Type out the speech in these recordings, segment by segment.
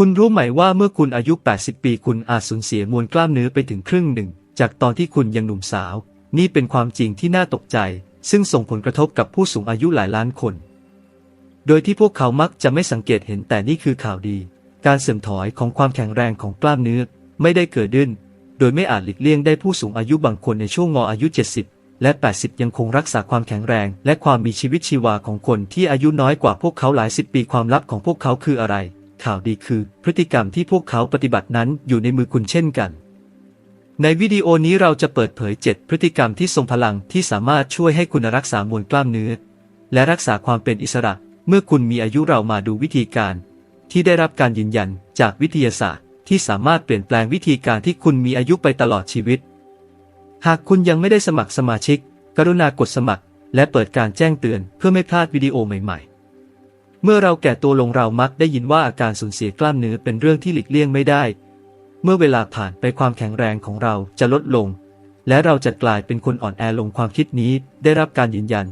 คุณรู้ไหมว่าเมื่อคุณอายุ 80 ปีคุณอาจสูญเสียมวลกล้ามเนื้อไปถึงครึ่งหนึ่ง จากตอนที่คุณยังหนุ่มสาว นี่เป็นความจริงที่น่าตกใจ ซึ่งส่งผลกระทบกับผู้สูงอายุหลายล้านคน โดยที่พวกเขามักจะไม่สังเกตเห็นแต่นี่คือข่าวดี การเสื่อมถอยของความแข็งแรงของกล้ามเนื้อไม่ได้เกิดขึ้น โดยไม่อาจหลีกเลี่ยงได้ผู้สูงอายุบางคนในช่วงงออายุ 70 และ 80 ยังคงรักษาความแข็งแรง และความมีชีวิตชีวาของคนที่อายุน้อยกว่าพวกเขาหลายสิบปีความลับของพวกเขาคืออะไร ข่าวดีคือ พฤติกรรมที่พวกเขาปฏิบัตินั้นอยู่ในมือคุณเช่นกัน ในวิดีโอนี้เราจะเปิดเผย 7 พฤติกรรมที่ทรงพลังที่สามารถช่วยให้คุณรักษามวลกล้ามเนื้อ และรักษาความเป็นอิสระ เมื่อคุณมีอายุเรามาดูวิธีการ ที่ได้รับการยืนยันจากวิทยาศาสตร์ ที่สามารถเปลี่ยนแปลงวิธีการที่คุณมีอายุไปตลอดชีวิต หากคุณยังไม่ได้สมัครสมาชิก กรุณากดสมัคร และเปิดการแจ้งเตือนเพื่อไม่พลาดวิดีโอใหม่ ๆ เมื่อเราแก่ตัวลงเรามักได้ยินว่าอาการสูญเสียกล้ามเนื้อเป็นเรื่องที่หลีกเลี่ยงไม่ได้ เมื่อเวลาผ่านไปความแข็งแรงของเราจะลดลง และเราจะกลายเป็นคนอ่อนแอลงความคิดนี้ได้รับการยืนยัน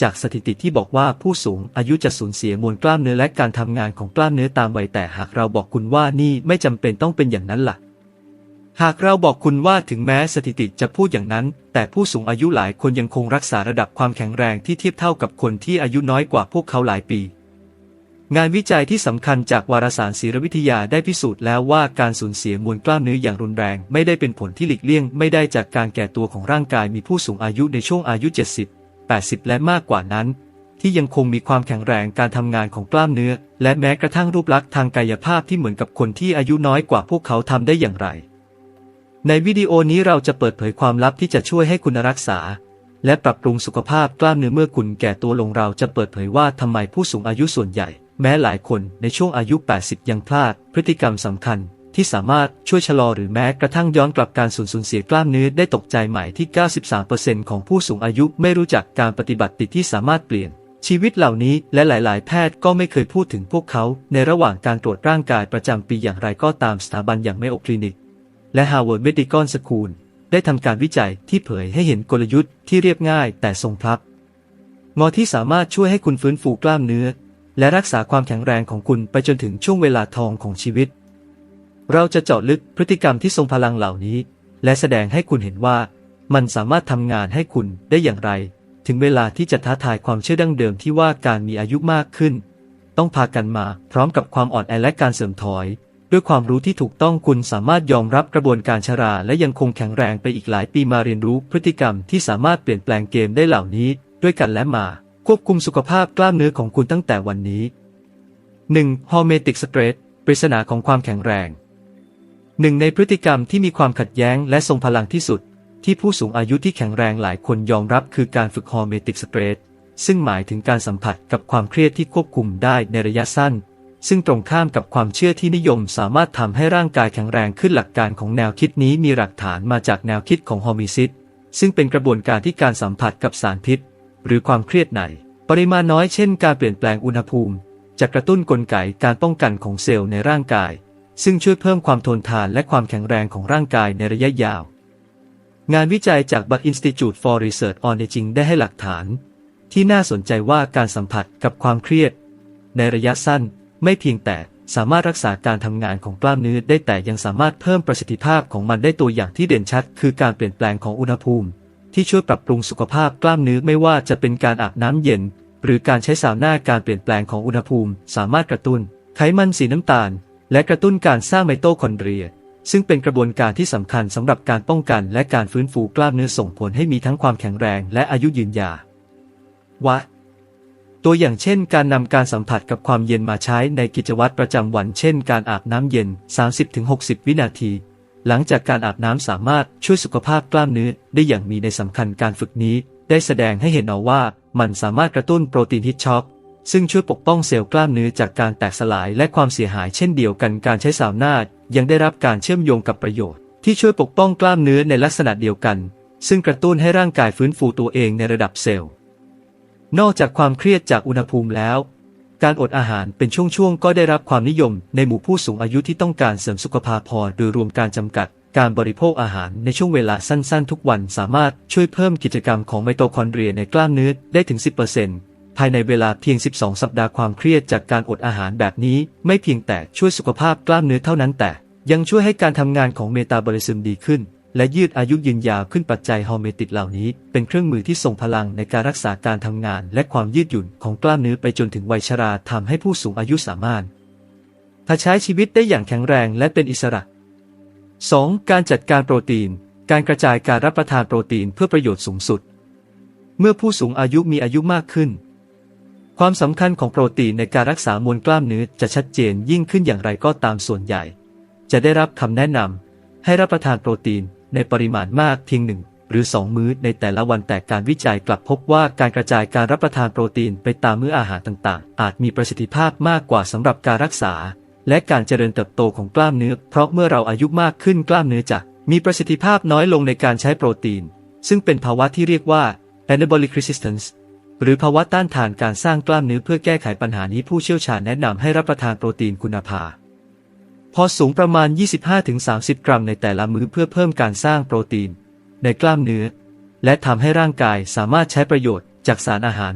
จากสถิติที่บอกว่าผู้สูงอายุจะสูญเสียมวลกล้ามเนื้อและการทำงานของกล้ามเนื้อตามวัยแต่หากเราบอกคุณว่านี่ไม่จำเป็นต้องเป็นอย่างนั้นล่ะ หากเราบอกคุณว่าถึงแม้สถิติจะพูดอย่างนั้น แต่ผู้สูงอายุหลายคนยังคงรักษาระดับความแข็งแรงที่เทียบเท่ากับคนที่อายุน้อยกว่าพวกเขาหลายปี งานวิจัยที่สำคัญจากวารสารศิรวิทยาได้พิสูจน์แล้วว่าการสูญเสียมวลกล้ามเนื้ออย่างรุนแรง ไม่ได้เป็นผลที่หลีกเลี่ยง ไม่ได้จากการแก่ตัวของร่างกายมีผู้สูงอายุในช่วงอายุ 70 80 และมากกว่านั้น ที่ยังคงมีความแข็งแรงการทำงานของกล้ามเนื้อ และแม้กระทั่งรูปลักษณ์ทางกายภาพที่เหมือนกับคนที่อายุน้อยกว่าพวกเขาทำได้อย่างไร ในวิดีโอนี้เราจะเปิดเผยความลับที่จะช่วยให้คุณรักษาและปรับปรุงสุขภาพกล้ามเนื้อเมื่อคุณแก่ตัวลงเราจะเปิดเผยว่าทำไมผู้สูงอายุส่วนใหญ่ แม้หลายคนในช่วงอายุ 80 ยังพลาดพฤติกรรมสำคัญที่สามารถช่วยชะลอหรือแม้กระทั่งย้อนกลับการสูญสูญเสียกล้ามเนื้อได้ตกใจใหม่ที่ 93%ของผู้สูงอายุไม่รู้จักการปฏิบัติติดที่สามารถเปลี่ยน ชีวิตเหล่านี้และหลาย ๆ แพทย์ก็ไม่เคยพูดถึงพวกเขา ในระหว่างการตรวจร่างกายประจำปีอย่างไรก็ตามสถาบันอย่าง Mayo Clinic และ Harvard Medical School ได้ทำการวิจัยที่เผยให้เห็นกลยุทธ์ที่เรียบง่ายแต่ทรงพลับงอที่สามารถช่วยให้คุณฟื้นฟูกล้ามเนื้อ และรักษาความแข็งแรงของคุณไปจนถึงช่วงเวลาทองของชีวิต เราจะเจาะลึกพฤติกรรมที่ทรงพลังเหล่านี้ และแสดงให้คุณเห็นว่า มันสามารถทำงานให้คุณได้อย่างไร ถึงเวลาที่จะท้าทายความเชื่อดั้งเดิมที่ว่าการมีอายุมากขึ้น ต้องพากันมาพร้อมกับความอ่อนแอและการเสื่อมถอย ด้วยความรู้ที่ถูกต้องคุณสามารถยอมรับกระบวนการชรา และยังคงแข็งแรงไปอีกหลายปีมาเรียนรู้พฤติกรรมที่สามารถเปลี่ยนแปลงเกมได้เหล่านี้ด้วยกันและมา ควบคุมสุขภาพกล้ามเนื้อของคุณตั้งแต่วันนี้ 1. ฮอร์เมติกสเตรสปริศนาของความแข็งแรงหนึ่งในพฤติกรรมที่มีความขัดแย้งและทรงพลังที่สุด ที่ผู้สูงอายุที่แข็งแรงหลายคนยอมรับคือการฝึกฮอร์เมติกสเตรสซึ่งหมายถึงการสัมผัสกับความเครียดที่ควบคุมได้ในระยะสั้น ซึ่งตรงข้ามกับความเชื่อที่นิยมสามารถทำให้ร่างกายแข็งแรงขึ้นหลักการของแนวคิดนี้มีหลักฐานมาจากแนวคิดของฮอร์มิซิตซึ่งเป็นกระบวนการที่การสัมผัสกับสารพิษ หรือความเครียดในปริมาณน้อยเช่นการเปลี่ยนแปลงอุณหภูมิ จะกระตุ้นกลไกการป้องกันของเซลล์ในร่างกาย ซึ่งช่วยเพิ่มความทนทานและความแข็งแรงของร่างกายในระยะยาว งานวิจัยจาก Buck Institute for Research on Aging ได้ให้หลักฐาน ที่น่าสนใจว่าการสัมผัสกับความเครียด ในระยะสั้นไม่เพียงแต่สามารถรักษาการทำงานของกล้ามเนื้อได้แต่ยังสามารถเพิ่มประสิทธิภาพของมันได้ตัวอย่างที่เด่นชัด คือการเปลี่ยนแปลงของอุณหภูมิ ที่ช่วยปรับปรุงสุขภาพกล้ามเนื้อไม่ว่าจะเป็นการอาบน้ำเย็น หรือการใช้สาวน่าการเปลี่ยนแปลงของอุณหภูมิ สามารถกระตุ้น ไขมันสีน้ำตาล และกระตุ้นการสร้างไมโตคอนเดรีย ซึ่งเป็นกระบวนการที่สำคัญสำหรับการป้องกัน และการฟื้นฟูกล้ามเนื้อส่งผลให้มีทั้งความแข็งแรงและอายุยืนยาววะตัวอย่างเช่น การนำการสัมผัสกับความเย็นมาใช้ในกิจวัตรประจำวัน เช่น การอาบน้ำเย็น 30-60 วินาที หลังจากการอาบน้ำสามารถช่วยสุขภาพกล้ามเนื้อได้อย่างมีในสำคัญการฝึกนี้ ได้แสดงให้เห็นเอาว่ามันสามารถกระตุ้นโปรตีนฮิตช็อกซึ่งช่วยปกป้องเซลล์กล้ามเนื้อจากการแตกสลายและความเสียหายเช่นเดียวกันการใช้สาวนายังได้รับการเชื่อมโยงกับประโยชน์ ที่ช่วยปกป้องกล้ามเนื้อในลักษณะเดียวกัน ซึ่งกระตุ้นให้ร่างกายฟื้นฟูตัวเองในระดับเซลล์ นอกจากความเครียดจากอุณหภูมิแล้ว การอดอาหารเป็นช่วงๆ ก็ได้รับความนิยมในหมู่ผู้สูงอายุที่ต้องการเสริมสุขภาพพอโดยรวมการจำกัด การบริโภคอาหารในช่วงเวลาสั้นๆ ทุกวันสามารถช่วยเพิ่มกิจกรรมของไมโตคอนเดรียในกล้ามเนื้อได้ถึง 10%ภายในเวลาเพียง 12 สัปดาห์ความเครียดจากการอดอาหารแบบนี้ ไม่เพียงแต่ช่วยสุขภาพกล้ามเนื้อเท่านั้นแต่ยังช่วยให้การทำงานของเมตาบอลิซึมดีขึ้น และยืดอายุยืนยาวขึ้นปัจจัยฮอร์เมติกเหล่านี้ เป็นเครื่องมือที่ส่งพลังในการรักษาการทำงาน และความยืดหยุ่นของกล้ามเนื้อไปจนถึงวัยชราทำให้ผู้สูงอายุสามารถใช้ชีวิตได้อย่างแข็งแรงและเป็นอิสระ 2. การจัดการโปรตีน การกระจายการรับประทานโปรตีนเพื่อประโยชน์สูงสุด เมื่อผู้สูงอายุมีอายุมากขึ้น ความสำคัญของโปรตีนในการรักษามวลกล้ามเนื้อจะชัดเจนยิ่งขึ้นอย่างไรก็ตามส่วนใหญ่ จะได้รับคำแนะนำให้รับประทานโปรตีน ในปริมาณมากเพียงหนึ่งหรือ 2 มื้อในแต่ละวันแต่การวิจัยกลับพบว่าการกระจายการรับประทานโปรตีนไปตามมื้ออาหารต่างๆ อาจมีประสิทธิภาพมากกว่าสำหรับการรักษา และการเจริญเติบโตของกล้ามเนื้อ เพราะเมื่อเราอายุมากขึ้นกล้ามเนื้อจะมีประสิทธิภาพน้อยลงในการใช้โปรตีน ซึ่งเป็นภาวะที่เรียกว่า anabolic resistance หรือภาวะต้านทานการสร้างกล้ามเนื้อเพื่อแก้ไขปัญหานี้ผู้เชี่ยวชาญแนะนำให้รับประทานโปรตีนคุณภาพ พอสูงประมาณ 25-30 กรัมในแต่ละมื้อเพื่อเพิ่มการสร้างโปรตีน ในกล้ามเนื้อ และทำให้ร่างกายสามารถใช้ประโยชน์จากสารอาหาร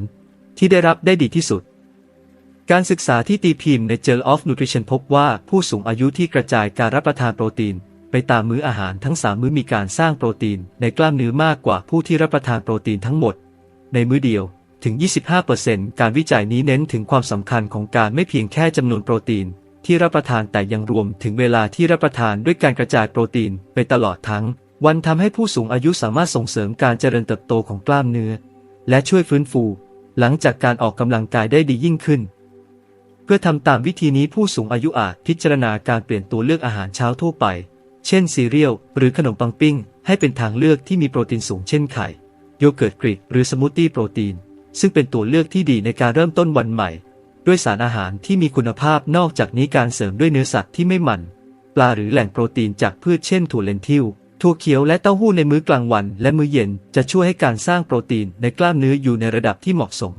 ที่ได้รับได้ดีที่สุด การศึกษาที่ตีพิมพ์ใน Journal of Nutrition พบว่าผู้สูงอายุที่กระจายการรับประทานโปรตีน ไปตามมื้ออาหารทั้ง 3 มื้อมีการสร้างโปรตีน ในกล้ามเนื้อมากกว่าผู้ที่รับประทานโปรตีนทั้งหมด ในมื้อเดียวถึง 25%การวิจัยนี้เน้นถึงความสำคัญของการไม่เพียงแค่จำนวนโปรตีน ที่รับประทานแต่ยังรวมถึงเวลาที่รับประทานด้วยการกระจายโปรตีนไปตลอดทั้ง วันทำให้ผู้สูงอายุสามารถส่งเสริมการเจริญเติบโตของกล้ามเนื้อ และช่วยฟื้นฟู หลังจากการออกกำลังกายได้ดียิ่งขึ้น เพื่อทำตามวิธีนี้ผู้สูงอายุอาจพิจารณาการเปลี่ยนตัวเลือกอาหารเช้าทั่วไป เช่นซีเรียลหรือขนมปังปิ้ง ให้เป็นทางเลือกที่มีโปรตีนสูงเช่นไข่โยเกิร์ตกรีกหรือสมูทตี้โปรตีน ซึ่งเป็นตัวเลือกที่ดีในการเริ่มต้นวันใหม่ ด้วยสารอาหารที่มีคุณภาพนอกจากนี้การเสริมด้วยเนื้อสัตว์ที่ไม่มัน ปลาหรือแหล่งโปรตีนจากพืชเช่นถั่วเลนทิลถั่วเขียวและเต้าหู้ในมื้อกลางวัน และมื้อเย็นจะช่วยให้การสร้างโปรตีนในกล้ามเนื้ออยู่ในระดับที่เหมาะสม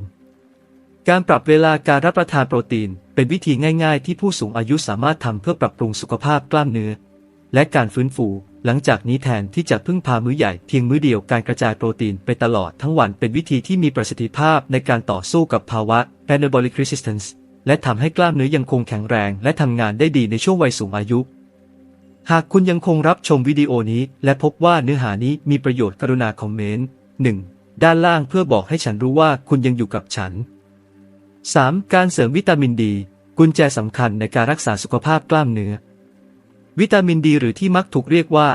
การปรับเวลาการรับประทานโปรตีน เป็นวิธีง่าย ๆ ที่ผู้สูงอายุสามารถทำเพื่อปรับปรุงสุขภาพกล้ามเนื้อ และการฟื้นฟู หลังจากนี้แทนที่จะพึ่งพามื้อใหญ่เพียงมื้อเดียวการกระจายโปรตีนไปตลอดทั้งวันเป็นวิธีที่มีประสิทธิภาพในการต่อสู้กับภาวะ anabolic resistance และทำให้กล้ามเนื้อยังคงแข็งแรงและทำงานได้ดีในช่วงวัยสูงอายุ หากคุณยังคงรับชมวิดีโอนี้ และพบว่าเนื้อหานี้มีประโยชน์กรุณาคอมเมนต์ 1. ด้านล่างเพื่อบอกให้ฉันรู้ว่าคุณยังอยู่กับฉัน 3. การเสริมวิตามินดี กุญแจสำคัญในการรักษาสุขภาพกล้ามเนื้อ วิตามินดีหรือที่มักถูกเรียกว่า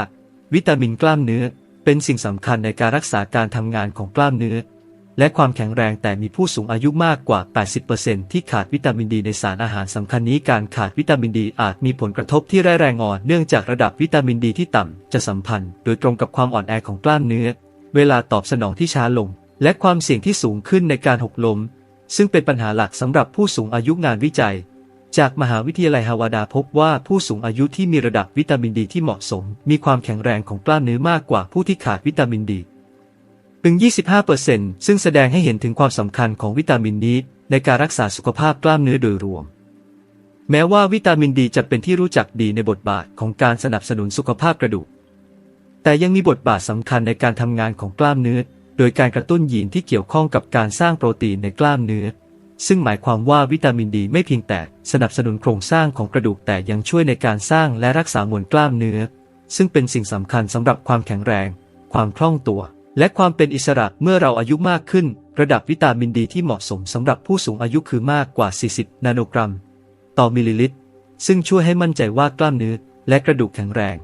วิตามินกล้ามเนื้อ เป็นสิ่งสำคัญในการรักษาการทำงานของกล้ามเนื้อ และความแข็งแรงแต่มีผู้สูงอายุมากกว่า 80%ที่ขาดวิตามินดีในสารอาหารสำคัญนี้การขาดวิตามินดีอาจมีผลกระทบที่ร้ายแรงอ่อนเนื่องจากระดับวิตามินดีที่ต่ำจะสัมพันธ์ โดยตรงกับความอ่อนแอของกล้ามเนื้อ เวลาตอบสนองที่ช้าลง และความเสี่ยงที่สูงขึ้นในการหกล้มซึ่งเป็นปัญหาหลักสำหรับผู้สูงอายุงานวิจัย จากมหาวิทยาลัยฮาวาดาพบว่าผู้สูงอายุที่มีระดับวิตามินดีที่เหมาะสม มีความแข็งแรงของกล้ามเนื้อมากกว่าผู้ที่ขาดวิตามินดีถึง 25%ซึ่งแสดงให้เห็นถึงความสำคัญของวิตามินนี้ ในการรักษาสุขภาพกล้ามเนื้อโดยรวม แม้ว่าวิตามินดีจะเป็นที่รู้จักดีในบทบาทของการสนับสนุนสุขภาพกระดูก แต่ยังมีบทบาทสำคัญในการทำงานของกล้ามเนื้อ โดยการกระตุ้นยีนที่เกี่ยวข้องกับการสร้างโปรตีนในกล้ามเนื้อ ซึ่งหมายความว่าวิตามินดีไม่เพียงแต่สนับสนุนโครงสร้างของกระดูกแต่ยังช่วยในการสร้างและรักษามวลกล้ามเนื้อ ซึ่งเป็นสิ่งสำคัญสำหรับความแข็งแรง ความคล่องตัว และความเป็นอิสระเมื่อเราอายุมากขึ้น ระดับวิตามินดีที่เหมาะสมสำหรับผู้สูงอายุคือมากกว่า 40 นาโนกรัม ต่อมิลลิลิตร ซึ่งช่วยให้มั่นใจว่ากล้ามเนื้อและกระดูกแข็งแรง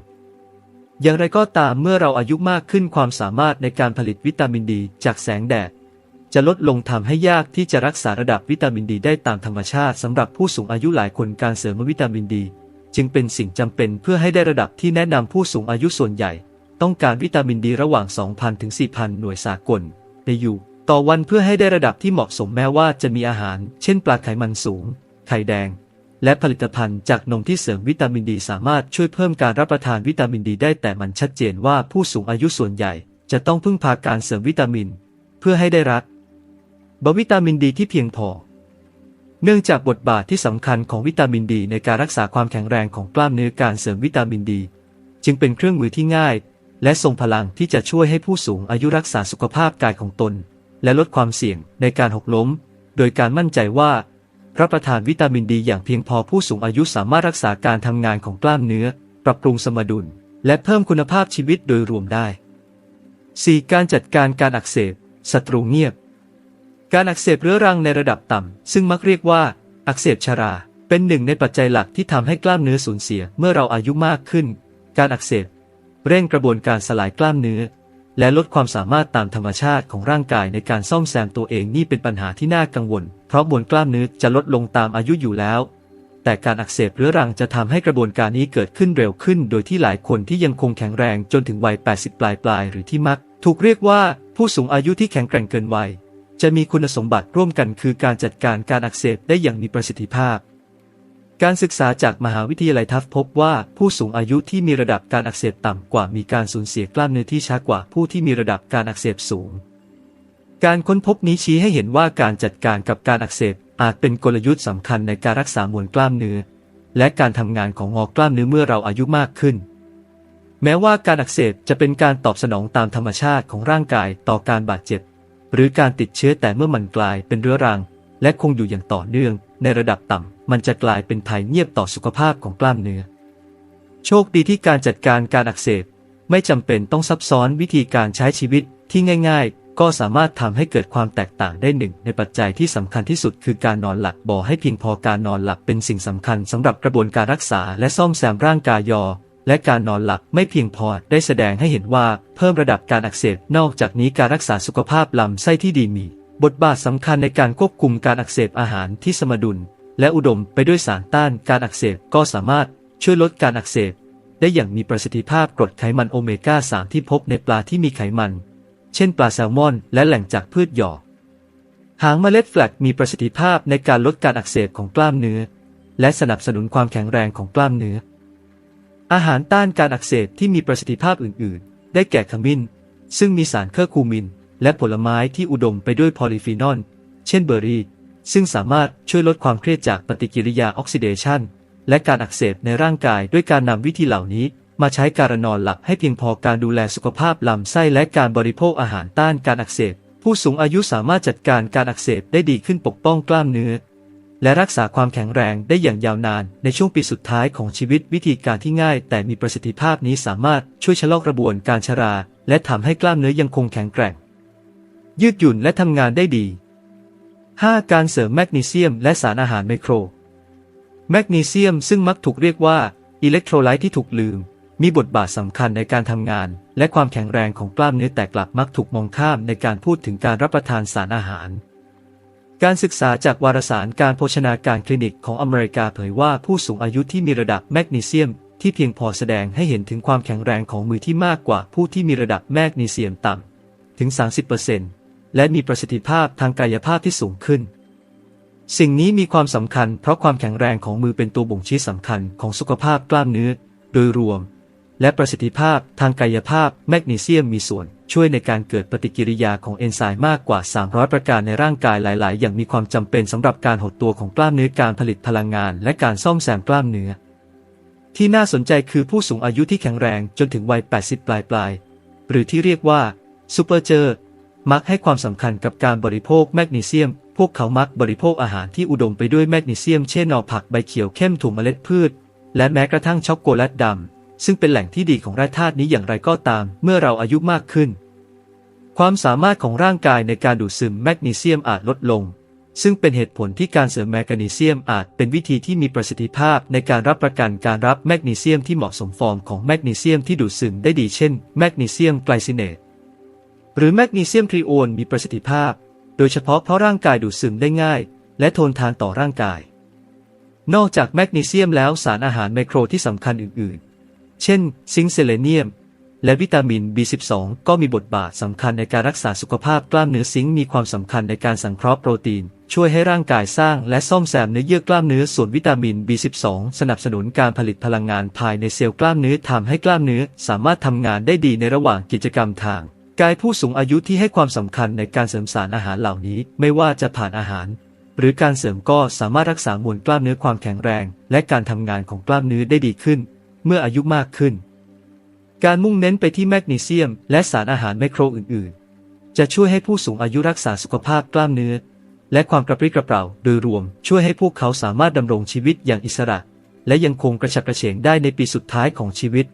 อย่างไรก็ตามเมื่อเราอายุมากขึ้นความสามารถในการผลิตวิตามินดี จากแสงแดด จะลดลงทำให้ยากที่จะรักษาระดับวิตามินดีได้ตามธรรมชาติสำหรับผู้สูงอายุหลายคนการเสริมวิตามินดี จึงเป็นสิ่งจำเป็นเพื่อให้ได้ระดับที่แนะนำผู้สูงอายุส่วนใหญ่ ต้องการวิตามินดีระหว่าง 2,000 ถึง 4,000 หน่วยสากลในอยู่ต่อวันเพื่อให้ได้ระดับที่เหมาะสมแม้ว่าจะมีอาหาร เช่นปลาไขมันสูง ไข่แดง และผลิตภัณฑ์จากนมที่เสริมวิตามินดีสามารถช่วยเพิ่มการรับประทานวิตามินดีได้แต่มันชัดเจนว่าผู้สูงอายุส่วนใหญ่ จะต้องพึ่งพาการเสริมวิตามิน เพื่อให้ได้รับ บวิตามินดีที่เพียงพอ เนื่องจากบทบาทที่สำคัญของวิตามินดีในการรักษาความแข็งแรงของกล้ามเนื้อการเสริมวิตามินดี จึงเป็นเครื่องมือที่ง่าย และทรงพลังที่จะช่วยให้ผู้สูงอายุรักษาสุขภาพกายของตน และลดความเสี่ยงในการหกล้ม โดยการมั่นใจว่ารับประทานวิตามินดีอย่างเพียงพอผู้สูงอายุสามารถรักษาการทำงานของกล้ามเนื้อ ปรับปรุงสมดุล และเพิ่มคุณภาพชีวิตโดยรวมได้ 4. การจัดการการอักเสบศัตรูเงียบ การอักเสบเรื้อรังในระดับต่ำ ซึ่งมักเรียกว่า อักเสบชรา เป็นหนึ่งในปัจจัยหลักที่ทำให้กล้ามเนื้อสูญเสียเมื่อเราอายุมากขึ้น การอักเสบ เร่งกระบวนการสลายกล้ามเนื้อ และลดความสามารถตามธรรมชาติของร่างกายในการซ่อมแซมตัวเองนี่เป็นปัญหาที่น่ากังวล เพราะมวลกล้ามเนื้อจะลดลงตามอายุอยู่แล้ว แต่การอักเสบเรื้อรังจะทำให้กระบวนการนี้เกิดขึ้นเร็วขึ้น โดยที่หลายคนที่ยังคงแข็งแรงจนถึงวัย 80 ปลายปลายๆหรือที่มัก ถูกเรียกว่าผู้สูงอายุที่แข็งแกร่งเกินวัย จะมีคุณสมบัติร่วมกันคือการจัดการการอักเสบได้อย่างมีประสิทธิภาพ การศึกษาจากมหาวิทยาลัยทัฟพบว่าผู้สูงอายุที่มีระดับการอักเสบต่ำกว่ามีการสูญเสียกล้ามเนื้อที่ช้ากว่าผู้ที่มีระดับการอักเสบสูง การค้นพบนี้ชี้ให้เห็นว่าการจัดการกับการอักเสบอาจเป็นกลยุทธ์สำคัญในการรักษามวลกล้ามเนื้อ และการทำงานของงอกล้ามเนื้อเมื่อเราอายุมากขึ้น แม้ว่าการอักเสบจะเป็นการตอบสนองตามธรรมชาติของร่างกายต่อการบาดเจ็บ หรือการติดเชื้อแต่เมื่อมันกลายเป็นเรื้อรัง และคงอยู่อย่างต่อเนื่อง ในระดับต่ำมันจะกลายเป็นภัยเงียบต่อสุขภาพของกล้ามเนื้อ โชคดีที่การจัดการการอักเสบ ไม่จำเป็นต้องซับซ้อนวิธีการใช้ชีวิตที่ง่าย ๆ ก็สามารถทำให้เกิดความแตกต่างได้หนึ่ง ในปัจจัยที่สำคัญที่สุดคือการนอนหลับบ่อให้เพียงพอการนอนหลับเป็นสิ่งสำคัญสำหรับกระบวนการรักษาและซ่อมแซมร่างกายยอ และการนอนหลับไม่เพียงพอได้แสดงให้เห็นว่าเพิ่มระดับการอักเสบนอกจากนี้การรักษาสุขภาพลำไส้ที่ดีมี บทบาทสำคัญในการควบคุมการอักเสบอาหารที่สมดุล และอุดมไปด้วยสารต้านการอักเสบก็สามารถช่วยลดการอักเสบ ได้อย่างมีประสิทธิภาพกรดไขมันโอเมก้า 3 ที่พบในปลาที่มีไขมัน เช่นปลาแซลมอน และแหล่งจากพืชหยอกหางเมล็ดแฟลกมีประสิทธิภาพในการลดการอักเสบของกล้ามเนื้อ และสนับสนุนความแข็งแรงของกล้ามเนื้อ อาหารต้านการอักเสบที่มีประสิทธิภาพอื่น ๆ ได้แก่ขมิ้น ซึ่งมีสารเคอร์คูมิน และผลไม้ที่อุดมไปด้วยพอลีฟีนอล เช่นเบอร์รี่ ซึ่งสามารถช่วยลดความเครียดจากปฏิกิริยาออกซิเดชันและการอักเสบในร่างกายด้วยการนำวิธีเหล่านี้ มาใช้การนอนหลับให้เพียงพอการดูแลสุขภาพลำไส้และการบริโภคอาหารต้านการอักเสบ ผู้สูงอายุสามารถจัดการการอักเสบได้ดีขึ้นปกป้องกล้ามเนื้อ และรักษาความแข็งแรงได้อย่างยาวนาน ในช่วงปีสุดท้ายของชีวิตวิธีการที่ง่าย แต่มีประสิทธิภาพนี้สามารถช่วยชะลอกระบวนการชรา และทำให้กล้ามเนื้อยังคงแข็งแกร่ง ยืดหยุ่นและทำงานได้ดี 5. การเสริมแมกนีเซียม และสารอาหารไมโคร แมกนีเซียมซึ่งมักถูกเรียกว่าอิเล็กโทรไลต์ที่ถูกลืม มีบทบาทสำคัญในการทำงาน และความแข็งแรงของกล้ามเนื้อแต่กลับมักถูกมองข้ามในการพูดถึงการรับประทานสารอาหาร การศึกษาจากวารสารการโภชนาการคลินิกของอเมริกาเผยว่าผู้สูงอายุที่มีระดับแมกนีเซียม ที่เพียงพอแสดงให้เห็นถึงความแข็งแรงของมือที่มากกว่าผู้ที่มีระดับแมกนีเซียมต่ำถึง 30%และมีประสิทธิภาพทางกายภาพที่สูงขึ้น สิ่งนี้มีความสำคัญเพราะความแข็งแรงของมือเป็นตัวบ่งชี้สำคัญของสุขภาพกล้ามเนื้อ โดยรวม และประสิทธิภาพทางกายภาพแมกนีเซียมมีส่วน ช่วยในการเกิดปฏิกิริยาของเอนไซม์มากกว่า 300 ประการในร่างกายหลาย ๆ อย่างมีความจำเป็นสำหรับการหดตัวของกล้ามเนื้อการผลิตพลังงาน และการซ่อมแซมกล้ามเนื้อ ที่น่าสนใจคือผู้สูงอายุที่แข็งแรงจนถึงวัย 80 ปลายปลายๆหรือที่เรียกว่าซูเปอร์เจอร์มักให้ความสำคัญกับการบริโภคแมกนีเซียม พวกเขามักบริโภคอาหารที่อุดมไปด้วยแมกนีเซียม เช่นหน่อผักใบเขียวเข้มถั่วเมล็ดพืช และแม้กระทั่งช็อกโกแลตดำ ซึ่งเป็นแหล่งที่ดีของแร่ธาตุนี้อย่างไรก็ตาม เมื่อเราอายุมากขึ้น ความสามารถของร่างกายในการดูดซึมแมกนีเซียมอาจลดลง ซึ่งเป็นเหตุผลที่การเสริมแมกนีเซียมอาจเป็นวิธีที่มีประสิทธิภาพในการรับประกันการรับแมกนีเซียมที่เหมาะสมฟอร์มของแมกนีเซียมที่ดูดซึมได้ดีเช่นแมกนีเซียมไกลซิเนตหรือแมกนีเซียมทริโอนมีประสิทธิภาพ โดยเฉพาะเพราะร่างกายดูดซึมได้ง่าย และทนทานต่อร่างกาย นอกจากแมกนีเซียมแล้วสารอาหารไมโครที่สำคัญอื่น เช่น ซิงค์เซเลเนียม และวิตามิน B12 ก็มีบทบาทสำคัญในการรักษาสุขภาพกล้ามเนื้อซิงค์มีความสำคัญในการสังเคราะห์โปรตีน ช่วยให้ร่างกายสร้างและซ่อมแซมเนื้อเยื่อกล้ามเนื้อส่วนวิตามิน B12 สนับสนุนการผลิตพลังงานภายในเซลล์กล้ามเนื้อทำให้กล้ามเนื้อสามารถทำงานได้ดีในระหว่างกิจกรรมทางกายผู้สูงอายุที่ให้ความสำคัญในการเสริมสารอาหารเหล่านี้ไม่ว่าจะผ่านอาหาร หรือการเสริมก็สามารถรักษามวลกล้ามเนื้อความแข็งแรง และการทำงานของกล้ามเนื้อได้ดีขึ้น เมื่ออายุมากขึ้น การมุ่งเน้นไปที่แมกนีเซียม และสารอาหารไมโครอื่น ๆ จะช่วยให้ผู้สูงอายุรักษาสุขภาพกล้ามเนื้อ และความกระปรี้กระเปร่าโดยรวม ช่วยให้พวกเขาสามารถดำรงชีวิตอย่างอิสระ และยังคงกระฉับกระเฉงได้ในปีสุดท้ายของชีวิต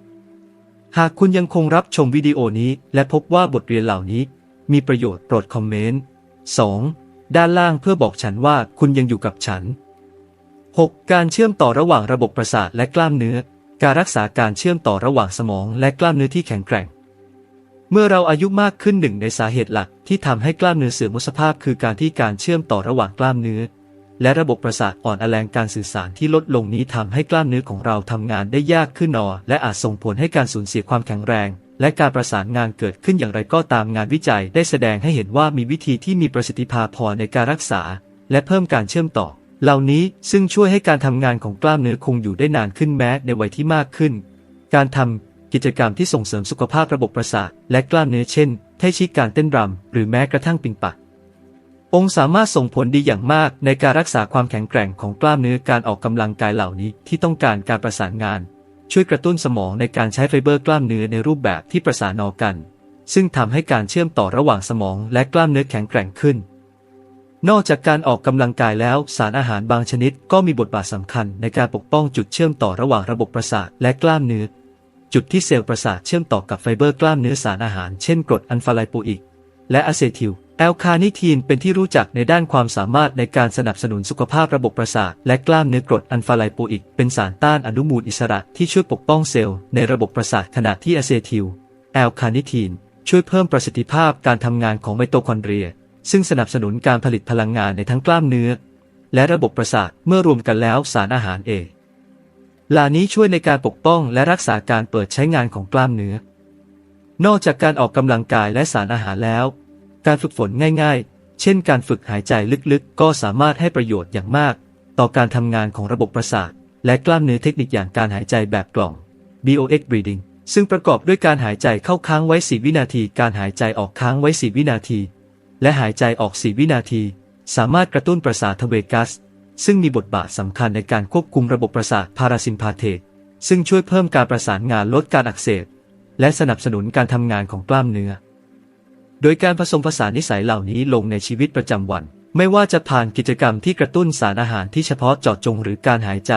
หากคุณยังคงรับชมวิดีโอนี้ และพบว่าบทเรียนเหล่านี้ มีประโยชน์โปรดคอมเมนต์ 2. ด้านล่างเพื่อบอกฉันว่าคุณยังอยู่กับฉัน 6. การเชื่อมต่อระหว่างระบบประสาทและกล้ามเนื้อ การรักษาการเชื่อมต่อระหว่างสมองและกล้ามเนื้อที่แข็งแกร่ง เมื่อเราอายุมากขึ้นหนึ่งในสาเหตุหลักที่ทำให้กล้ามเนื้อเสื่อมสภาพ คือการที่การเชื่อมต่อระหว่างกล้ามเนื้อ และระบบประสาทอ่อนแรงการสื่อสารที่ลดลงนี้ทำให้กล้ามเนื้อของเราทำงานได้ยากขึ้นนอ และอาจส่งผลให้การสูญเสียความแข็งแรง และการประสานงานเกิดขึ้นอย่างไรก็ตามงานวิจัยได้แสดงให้เห็นว่ามีวิธีที่มีประสิทธิภาพพอในการรักษา และเพิ่มการเชื่อมต่อ เหล่านี้ซึ่งช่วยให้การทำงานของกล้ามเนื้อคงอยู่ได้นานขึ้นแม้ในวัยที่มากขึ้น การทำกิจกรรมที่ส่งเสริมสุขภาพระบบประสาทและกล้ามเนื้อเช่นไทชีการเต้นรำหรือแม้กระทั่งปิงปักองสามารถส่งผลดีอย่างมากในการรักษาความแข็งแกร่งของกล้ามเนื้อการออกกำลังกายเหล่านี้ที่ต้องการการประสานงาน ช่วยกระตุ้นสมองในการใช้ไฟเบอร์กล้ามเนื้อในรูปแบบที่ประสานออกกัน ซึ่งทำให้การเชื่อมต่อระหว่างสมองและกล้ามเนื้อแข็งแกร่งขึ้น นอกจากการออกกำลังกายแล้ว สารอาหารบางชนิดก็มีบทบาทสำคัญในการปกป้องจุดเชื่อมต่อระหว่างระบบประสาทและกล้ามเนื้อ จุดที่เซลล์ประสาทเชื่อมต่อกับไฟเบอร์กล้ามเนื้อสารอาหาร เช่นกรดอัลฟาไลโปอิก และอะเซทิลแอลคานิทีนเป็นที่รู้จักในด้านความสามารถในการสนับสนุนสุขภาพระบบประสาทและกล้ามเนื้อกรดอัลฟาไลโปอิก เป็นสารต้านอนุมูลอิสระที่ช่วยปกป้องเซลล์ในระบบประสาทขณะที่อะเซทิลแอลคานิทีนช่วยเพิ่มประสิทธิภาพการทำงานของไมโตคอนเดรีย ซึ่งสนับสนุนการผลิตพลังงานในทั้งกล้ามเนื้อ และระบบประสาทเมื่อรวมกันแล้วสารอาหารเอลานี้ช่วยในการปกป้องและรักษาการเปิดใช้งานของกล้ามเนื้อ นอกจากการออกกำลังกายและสารอาหารแล้ว การฝึกฝนง่าย ๆ เช่น การฝึกหายใจลึกๆ ก็สามารถให้ประโยชน์อย่างมาก ต่อการทำงานของระบบประสาท และกล้ามเนื้อเทคนิคอย่างการหายใจแบบกล่อง BOX breathing ซึ่งประกอบด้วยการหายใจเข้าค้างไว้ 4 วินาที การหายใจออกค้างไว้ 4 วินาที และหายใจออก 4 วินาที สามารถกระตุ้นประสาททเวกัส ซึ่งมีบทบาทสำคัญในการควบคุมระบบประสาทพาราซิมพาเทกซึ่งช่วยเพิ่มการประสานงานลดการอักเสบ และสนับสนุนการทำงานของกล้ามเนื้อ โดยการผสมผสานนิสัยเหล่านี้ลงในชีวิตประจำวัน ไม่ว่าจะผ่านกิจกรรมที่กระตุ้นสารอาหารที่เฉพาะเจาะจงหรือการหายใจ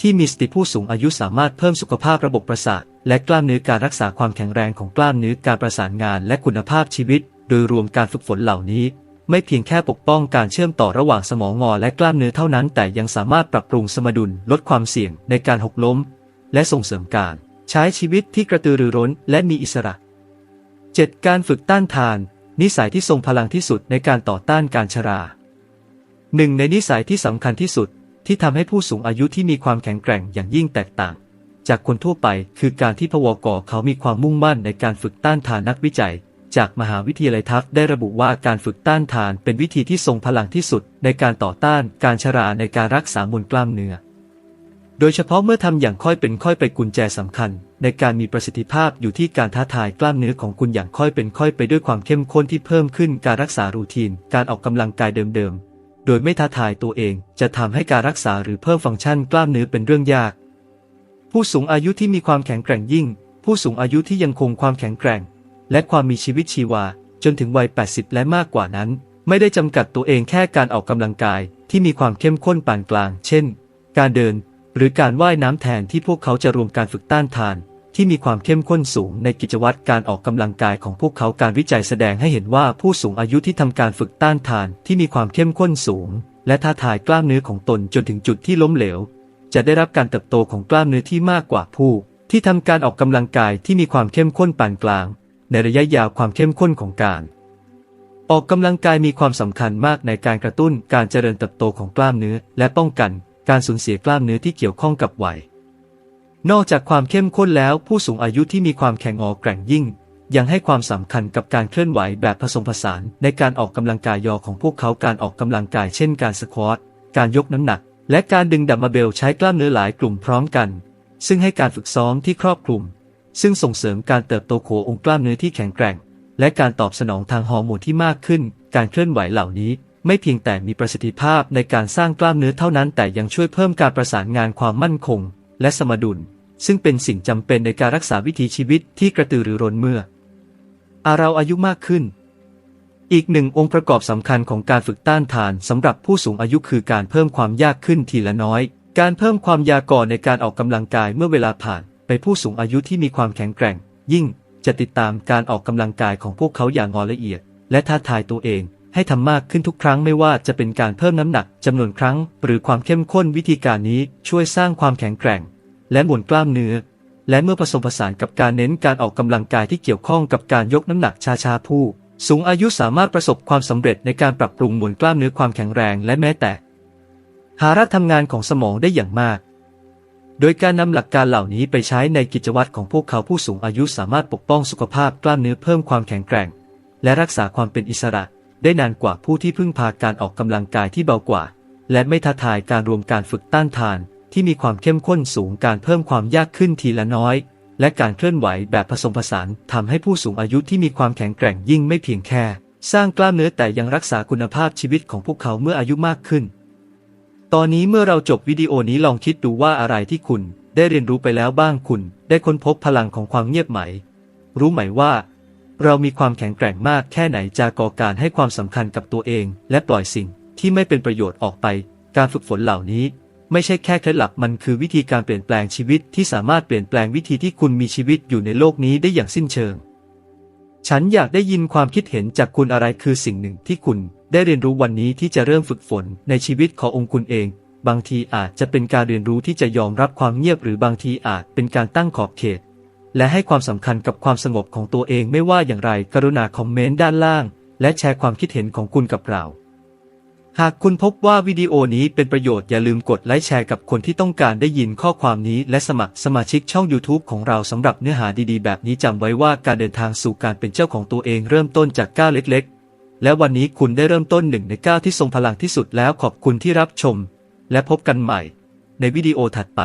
ที่มีสติผู้สูงอายุสามารถเพิ่มสุขภาพระบบประสาท และกล้ามเนื้อการรักษาความแข็งแรงของกล้ามเนื้อการประสานงานและคุณภาพชีวิต โดยรวมการฝึกฝนเหล่านี้ ไม่เพียงแค่ปกป้องการเชื่อมต่อระหว่างสมองงอและกล้ามเนื้อเท่านั้น แต่ยังสามารถปรับปรุงสมดุลลดความเสี่ยงในการหกล้ม และส่งเสริมการ ใช้ชีวิตที่กระตือรือร้นและมีอิสระ 7. การฝึกต้านทาน นิสัยที่ทรงพลังที่สุดในการต่อต้านการชราหนึ่งในนิสัยที่สำคัญที่สุดที่ทำให้ผู้สูงอายุที่มีความแข็งแกร่งอย่างยิ่งแตกต่าง จากคนทั่วไป คือการที่พวกเขามีความมุ่งมั่นในการฝึกต้านทานนักวิจัย จากมหาวิทยาลัยทักได้ระบุว่าการฝึกต้านทานเป็นวิธีที่ทรงพลังที่สุดในการต่อต้านการชราในการรักษามวลกล้ามเนื้อ โดยเฉพาะเมื่อทำอย่างค่อยเป็นค่อยไปกุญแจสำคัญ ในการมีประสิทธิภาพอยู่ที่การท้าทายกล้ามเนื้อของคุณอย่างค่อยเป็นค่อยไปด้วยความเข้มข้นที่เพิ่มขึ้นการรักษารูทีน การออกกำลังกายเดิมๆ โดยไม่ท้าทายตัวเอง จะทำให้การรักษาหรือเพิ่มฟังก์ชันกล้ามเนื้อเป็นเรื่องยาก ผู้สูงอายุที่มีความแข็งแกร่งยิ่ง ผู้สูงอายุที่ยังคงความแข็งแกร่ง และความมีชีวิตชีวา จนถึงวัย 80 และมากกว่านั้น ไม่ได้จำกัดตัวเองแค่การออกกำลังกายที่มีความเข้มข้นปานกลาง เช่น การเดิน หรือการว่ายน้ำแทนที่พวกเขาจะรวมการฝึกต้านทาน ที่มีความเข้มข้นสูงในกิจวัตรการออกกำลังกายของพวกเขาการวิจัยแสดงให้เห็นว่าผู้สูงอายุที่ทำการฝึกต้านทานที่มีความเข้มข้นสูง และท้าทายกล้ามเนื้อของตนจนถึงจุดที่ล้มเหลว จะได้รับการเติบโตของกล้ามเนื้อที่มากกว่าผู้ ที่ทำการออกกำลังกายที่มีความเข้มข้นปานกลาง ในระยะยาวความเข้มข้นของการ ออกกำลังกายมีความสำคัญมากในการกระตุ้นการเจริญเติบโตของกล้ามเนื้อ และป้องกันการสูญเสียกล้ามเนื้อที่เกี่ยวข้องกับวัย นอกจากความเข้มข้นแล้วผู้สูงอายุที่มีความแข็งออกแกร่งยิ่ง ยังให้ความสำคัญกับการเคลื่อนไหวแบบผสมผสาน ในการออกกำลังกายยอของพวกเขาการออกกำลังกายเช่นการสควอตการยกน้ำหนัก และการดึงดัมเบลใช้กล้ามเนื้อหลายกลุ่มพร้อมกัน ซึ่งให้การฝึกซ้อมที่ครอบคลุม ซึ่งส่งเสริมการเติบโตขององค์กล้ามเนื้อที่แข็งแกร่ง และการตอบสนองทางฮอร์โมนที่มากขึ้น การเคลื่อนไหวเหล่านี้ ไม่เพียงแต่มีประสิทธิภาพในการสร้างกล้ามเนื้อเท่านั้น แต่ยังช่วยเพิ่มการประสานงานความมั่นคง และสมดุล ซึ่งเป็นสิ่งจำเป็นในการรักษาวิถีชีวิตที่กระตือรือร้นเมื่ออาเราอายุมากขึ้น อีกหนึ่งองค์ประกอบสำคัญของการฝึกต้านทานสำหรับผู้สูงอายุคือการเพิ่มความยากขึ้นทีละน้อย การเพิ่มความยาก่อนในการออกกำลังกายเมื่อเวลาผ่าน ไปผู้สูงอายุที่มีความแข็งแกร่ง ยิ่งจะติดตามการออกกำลังกายของพวกเขาอย่างงอละเอียด และท้าทายตัวเอง ให้ทำมากขึ้นทุกครั้งไม่ว่าจะเป็นการเพิ่มน้ำหนักจำนวนครั้ง หรือความเข้มข้นวิธีการนี้ช่วยสร้างความแข็งแกร่ง และมวลกล้ามเนื้อ และเมื่อผสมผสานกับการเน้นการออกกำลังกายที่เกี่ยวข้องกับการยกน้ำหนักช้าผู้ สูงอายุสามารถประสบความสำเร็จในการปรับปรุงมวลกล้ามเนื้อความแข็งแรง และแม้แต่หาระทำงานของสมองได้อย่างมาก โดยการนำหลักการเหล่านี้ไปใช้ในกิจวัตรของพวกเขาผู้สูงอายุสามารถปกป้องสุขภาพกล้ามเนื้อเพิ่มความแข็งแกร่ง และรักษาความเป็นอิสระ ได้นานกว่าผู้ที่พึ่งพาการออกกำลังกายที่เบากว่า และไม่ท้าทายการรวมการฝึกต้านทาน ที่มีความเข้มข้นสูงการเพิ่มความยากขึ้นทีละน้อย และการเคลื่อนไหวแบบผสมผสานทำให้ผู้สูงอายุที่มีความแข็งแกร่งยิ่งไม่เพียงแค่ สร้างกล้ามเนื้อแต่ยังรักษาคุณภาพชีวิตของพวกเขาเมื่ออายุมากขึ้น ตอนนี้เมื่อเราจบวิดีโอนี้ลองคิดดูว่าอะไรที่คุณได้เรียนรู้ไปแล้วบ้างคุณ ได้ค้นพบพลังของความเงียบไหม รู้ไหมว่า เรามีความแข็งแกร่งมากแค่ไหนจะก่อการให้ความสำคัญกับตัวเอง และปล่อยสิ่งที่ไม่เป็นประโยชน์ออกไป การฝึกฝนเหล่านี้ ไม่ใช่แค่เคล็ดลับมันคือวิธีการเปลี่ยนแปลงชีวิตที่สามารถเปลี่ยนแปลงวิธีที่คุณมีชีวิตอยู่ในโลกนี้ได้อย่างสิ้นเชิง ฉันอยากได้ยินความคิดเห็นจากคุณอะไรคือสิ่งหนึ่งที่คุณ ได้เรียนรู้วันนี้ที่จะเริ่มฝึกฝนในชีวิตขององค์คุณเอง บางทีอาจจะเป็นการเรียนรู้ที่จะยอมรับความเงียบหรือบางทีอาจเป็นการตั้งขอบเขต และให้ความสำคัญกับความสงบของตัวเองไม่ว่าอย่างไรกรุณาคอมเมนต์ด้านล่าง และแชร์ความคิดเห็นของคุณกับเรา หากคุณพบว่าวิดีโอนี้เป็นประโยชน์อย่าลืมกดไลค์แชร์กับคนที่ต้องการได้ยินข้อความนี้ และสมัครสมาชิกช่อง YouTube ของเราสำหรับเนื้อหาดีๆ แบบนี้จำไว้ว่าการเดินทางสู่การเป็นเจ้าของตัวเองเริ่มต้นจากก้าวเล็กๆ และวันนี้คุณได้เริ่มต้นหนึ่งในก้าวที่ทรงพลังที่สุดแล้วขอบคุณที่รับชม และพบกันใหม่ ในวิดีโอถัดไป